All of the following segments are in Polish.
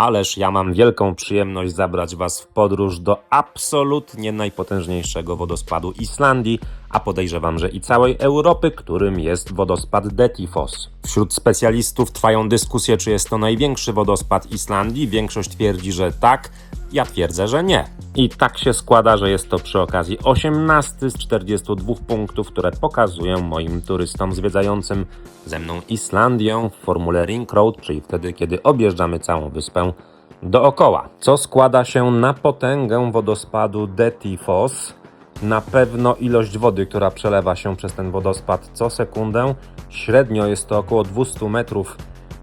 Ależ ja mam wielką przyjemność zabrać Was w podróż do absolutnie najpotężniejszego wodospadu Islandii, a podejrzewam, że i całej Europy, którym jest wodospad Dettifoss. Wśród specjalistów trwają dyskusje, czy jest to największy wodospad Islandii. Większość twierdzi, że tak, ja twierdzę, że nie. I tak się składa, że jest to przy okazji 18 z 42 punktów, które pokazuję moim turystom zwiedzającym ze mną Islandię w formule Ring Road, czyli wtedy, kiedy objeżdżamy całą wyspę dookoła. Co składa się na potęgę wodospadu Dettifoss. Na pewno ilość wody, która przelewa się przez ten wodospad co sekundę. Średnio jest to około 200 metrów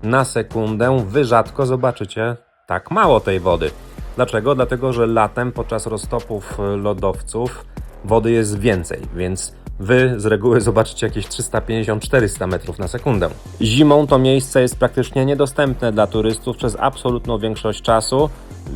na sekundę. Wy rzadko zobaczycie tak mało tej wody. Dlaczego? Dlatego, że latem podczas roztopów lodowców wody jest więcej, więc wy z reguły zobaczycie jakieś 350-400 metrów na sekundę. Zimą to miejsce jest praktycznie niedostępne dla turystów przez absolutną większość czasu,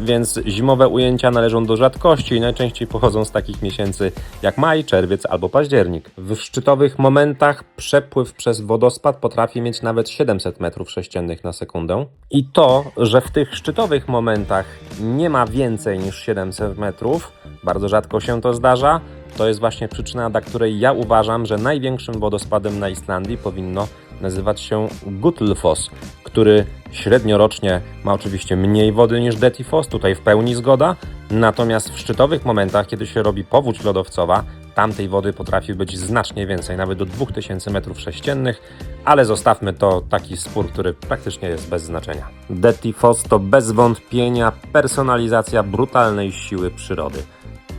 więc zimowe ujęcia należą do rzadkości i najczęściej pochodzą z takich miesięcy jak maj, czerwiec albo październik. W szczytowych momentach przepływ przez wodospad potrafi mieć nawet 700 metrów sześciennych na sekundę. I to, że w tych szczytowych momentach nie ma więcej niż 700 metrów, bardzo rzadko się to zdarza, to jest właśnie przyczyna, dla której ja uważam, że największym wodospadem na Islandii powinno nazywać się Gutlfoss, który średniorocznie ma oczywiście mniej wody niż Dettifoss, tutaj w pełni zgoda, natomiast w szczytowych momentach, kiedy się robi powódź lodowcowa, tamtej wody potrafi być znacznie więcej, nawet do 2000 m3, ale zostawmy to taki spór, który praktycznie jest bez znaczenia. Dettifoss to bez wątpienia personalizacja brutalnej siły przyrody.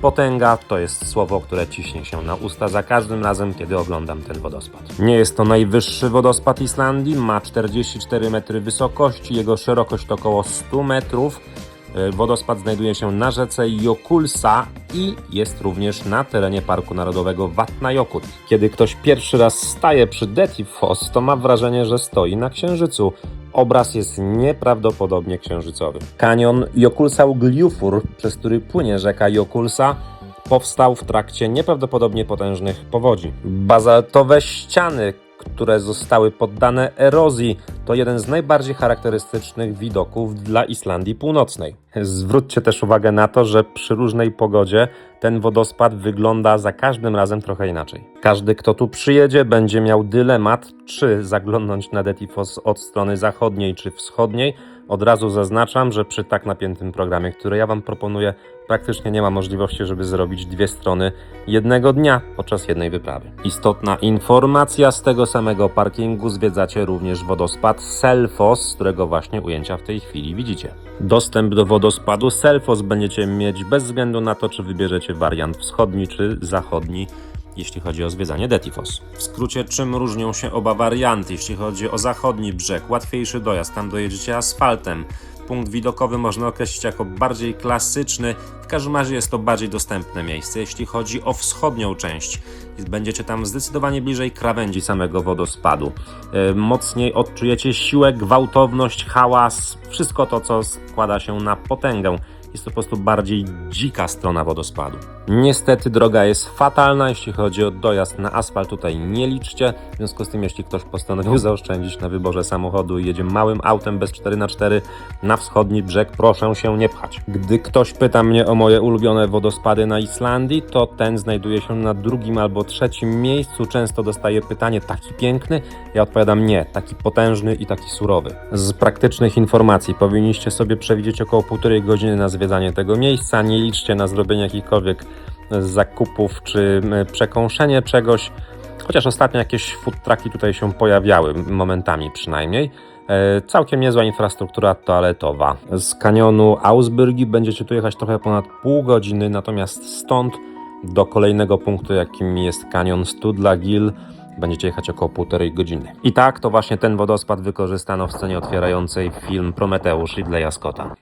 Potęga to jest słowo, które ciśnie się na usta za każdym razem, kiedy oglądam ten wodospad. Nie jest to najwyższy wodospad Islandii, ma 44 metry wysokości, jego szerokość to około 100 metrów. E, Wodospad znajduje się na rzece Jokulsa i jest również na terenie Parku Narodowego Vatnajökull. Kiedy ktoś pierwszy raz staje przy Dettifoss, to ma wrażenie, że stoi na księżycu. Obraz jest nieprawdopodobnie księżycowy. Kanion Jokulsau-Gljufur, przez który płynie rzeka Jokulsa, powstał w trakcie nieprawdopodobnie potężnych powodzi. Bazaltowe ściany, które zostały poddane erozji, to jeden z najbardziej charakterystycznych widoków dla Islandii Północnej. Zwróćcie też uwagę na to, że przy różnej pogodzie ten wodospad wygląda za każdym razem trochę inaczej. Każdy, kto tu przyjedzie, będzie miał dylemat, czy zaglądnąć na Dettifoss od strony zachodniej czy wschodniej. Od razu zaznaczam, że przy tak napiętym programie, który ja Wam proponuję, praktycznie nie ma możliwości, żeby zrobić dwie strony jednego dnia podczas jednej wyprawy. Istotna informacja z tego samego parkingu zwiedzacie również wodospad Selfoss, z którego właśnie ujęcia w tej chwili widzicie. Dostęp do wodospadu Selfoss będziecie mieć bez względu na to, czy wybierzecie wariant wschodni czy zachodni jeśli chodzi o zwiedzanie Dettifoss. W skrócie, czym różnią się oba warianty? Jeśli chodzi o zachodni brzeg, łatwiejszy dojazd, tam dojedziecie asfaltem. Punkt widokowy można określić jako bardziej klasyczny, każdym razie jest to bardziej dostępne miejsce. Jeśli chodzi o wschodnią część, będziecie tam zdecydowanie bliżej krawędzi samego wodospadu. E, Mocniej odczujecie siłę, gwałtowność, hałas, wszystko to, co składa się na potęgę. Jest to po prostu bardziej dzika strona wodospadu. Niestety droga jest fatalna, jeśli chodzi o dojazd na asfalt, tutaj nie liczcie. W związku z tym, jeśli ktoś postanowił zaoszczędzić na wyborze samochodu i jedzie małym autem bez 4x4 na wschodni brzeg, proszę się nie pchać. Gdy ktoś pyta mnie o moje ulubione wodospady na Islandii, to ten znajduje się na drugim albo trzecim miejscu. Często dostaję pytanie, taki piękny? Ja odpowiadam nie, taki potężny i taki surowy. Z praktycznych informacji powinniście sobie przewidzieć około półtorej godziny na zwiedzanie tego miejsca. Nie liczcie na zrobienie jakichkolwiek zakupów czy przekąszenie czegoś. Chociaż ostatnio jakieś food trucki tutaj się pojawiały, momentami przynajmniej. E, Całkiem niezła infrastruktura toaletowa. Z kanionu Ausbyrgi będziecie tu jechać trochę ponad pół godziny, natomiast stąd do kolejnego punktu, jakim jest kanion Studlagil, będziecie jechać około półtorej godziny. I tak, to właśnie ten wodospad wykorzystano w scenie otwierającej film Prometeusz Ridleya Scotta.